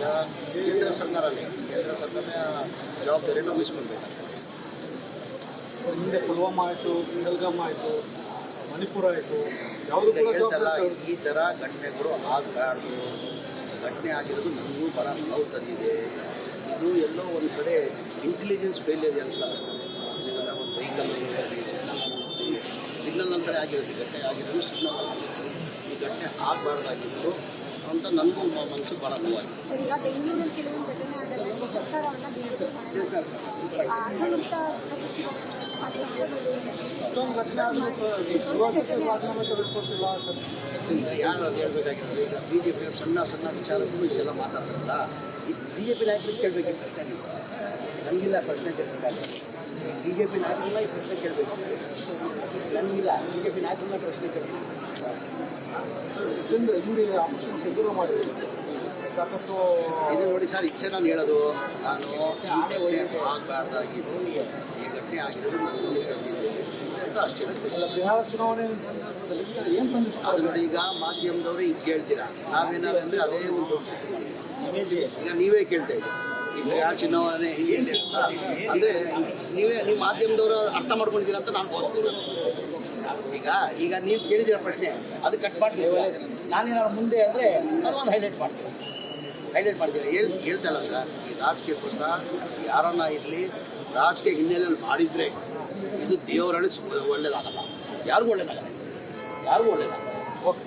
ಈಗ ಕೇಂದ್ರ ಸರ್ಕಾರನೇ ಕೇಂದ್ರ ಸರ್ಕಾರನೇ ಜವಾಬ್ದಾರಿಯನ್ನು ವಹಿಸ್ಕೊಳ್ಬೇಕಾಗ್ತದೆ. ಹಿಂದೆ ಪುಲ್ವಾಮಾ ಆಯಿತು ಪೆಹಲ್ಗಾಮ್ ಆಯಿತು ಮಣಿಪುರ ಆಯಿತು ಯಾವುದು ಹೇಳ್ತಲ್ಲ ಈ ಥರ ಘಟನೆಗಳು ಆಗಬಾರ್ದು. ಘಟನೆ ಆಗಿರೋದು ನಮಗೂ ಬಹಳ ನೋವು ತಂದಿದೆ. ಇದು ಎಲ್ಲೋ ಒಂದು ಕಡೆ ಇಂಟೆಲಿಜೆನ್ಸ್ ಫೇಲಿಯರ್ ಅಂತ ಅನಿಸ್ತದೆ ಈಗ ನಾವು ಒಂದು ವೆಹಿಕಲ್ ಸಿಗ್ನಲ್ ಸಿಗ್ನಲ್ ನಂತರ ಆಗಿರೋದು ಘಟನೆ ಆಗಿರೋದು ಸಿಗ್ನಲ್ ಈ ಘಟನೆ ಆಗಬಾರ್ದಾಗಿತ್ತು. ಅಂತ ನನಗೂ ಮನಸ್ಸು ಭಾಳ ನೋವಾಗಿದೆ ಸರ್, ಈಗ ಬೆಂಗಳೂರಲ್ಲಿ ಕೆಲವೊಂದು ಘಟನೆ ಆದಾಗ ಈ ಸರ್ಕಾರವನ್ನ ಬಿಜೆಪಿ ಹೊಣೆ ಮಾಡ್ತಾರೆ. ಆ ಅಸಂಘಟಿತ ಇಷ್ಟೊಂದು ಘಟನೆ ಆದರೂ ಗೃಹ ಸಚಿವರು ರಾಜೀನಾಮೆ ತೆಗೆದುಕೊಳ್ತಿಲ್ಲ ಯಾರು ಅದು ಹೇಳ್ಬೇಕಾಗಿತ್ತು ಈಗ ಬಿ ಜೆ ಪಿಯ ಸಣ್ಣ ಸಣ್ಣ ವಿಚಾರಕ್ಕೂ ಇಷ್ಟೆಲ್ಲ ಮಾತಾಡ್ತಾರಲ್ಲ ಈ ಬಿ ಜೆ ಪಿ ನಾಯಕರಿಗೆ ಕೇಳಬೇಕು ಪ್ರಶ್ನೆ ನನಗಿಲ್ಲ ಪ್ರಶ್ನೆ ಕೇಳಬೇಕಾದ್ರೆ. ಬಿ ಜೆ ಪಿ ನಾಯಕರನ್ನ ಈ ಪ್ರಶ್ನೆ ಕೇಳಬೇಕು. ನನಗಿಲ್ಲ ಬಿ ಜೆ ಪಿ ನಾಯಕರನ್ನ ಪ್ರಶ್ನೆ ಕೇಳಬೇಕು. ಹಿಂದೆ ಹಿಂದೆ ಆಪರೇಷನ್ ಸಿಂಧೂರ ಮಾಡಿದ್ರು ಸಾಕಷ್ಟು ಇದು ನೋಡಿ ಸರ್ ಇಚ್ಛೆ ನಾನು ಹೇಳೋದು. ನಾನು ಆಗಬಾರ್ದಾಗಿದ್ದು ಈ ಘಟನೆ ಆಗಿರೋದು ಅಂತ ಅಷ್ಟೇ ಬಿಹಾರ ಚುನಾವಣೆ ಸಂದರ್ಭದಲ್ಲಿ ಏನು ಸಂದೇಶ ಅದು ನೋಡಿ ಈಗ ಮಾಧ್ಯಮದವರು ಈಗ ಕೇಳ್ತೀರಾ? ನಾವೇನಾದ್ರು ಅಂದರೆ ಅದೇ ಒಂದು. ಈಗ ನೀವೇ ಕೇಳ್ತಾ ಇದ್ದೀರಿ? ಈಗ ಚುನಾವಣೆ ಹಿಂಗೆ ಅಂದ್ರೆ ನೀವೇ ನೀವು ಮಾಧ್ಯಮದವರು ಅರ್ಥ ಮಾಡ್ಕೊಂಡಿದ್ದೀರಾ ಅಂತ ನಾನು ಓದ್ತೀನಿ ಈಗ ಈಗ ನೀವು ಕೇಳಿದಿರೋ ಪ್ರಶ್ನೆ, ಅದು ಕಟ್ ಮಾಡ್ತೀವಿ ನಾನೇನಾದ್ರು ಮುಂದೆ ಅಂದರೆ ಅದೊಂದು ಹೈಲೈಟ್ ಮಾಡ್ತೀನಿ. ಹೈಲೈಟ್ ಮಾಡ್ತೀವಿ ಹೇಳ್ ಹೇಳ್ತಲ್ಲ ಸರ್, ಈ ರಾಜಕೀಯಕ್ಕೋಸ್ಕರ ಯಾರನ್ನ ಇರಲಿ, ರಾಜಕೀಯ ಹಿನ್ನೆಲೆಯಲ್ಲಿ ಮಾಡಿದರೆ ಇದು ದೇವರಲ್ಲಿ ಒಳ್ಳೇದಾಗಲ್ಲ. ಯಾರಿಗೂ ಒಳ್ಳೇದಾಗಲ್ಲ. ಯಾರಿಗೂ ಒಳ್ಳೇದಾಗಲ್ಲ. ಓಕೆ.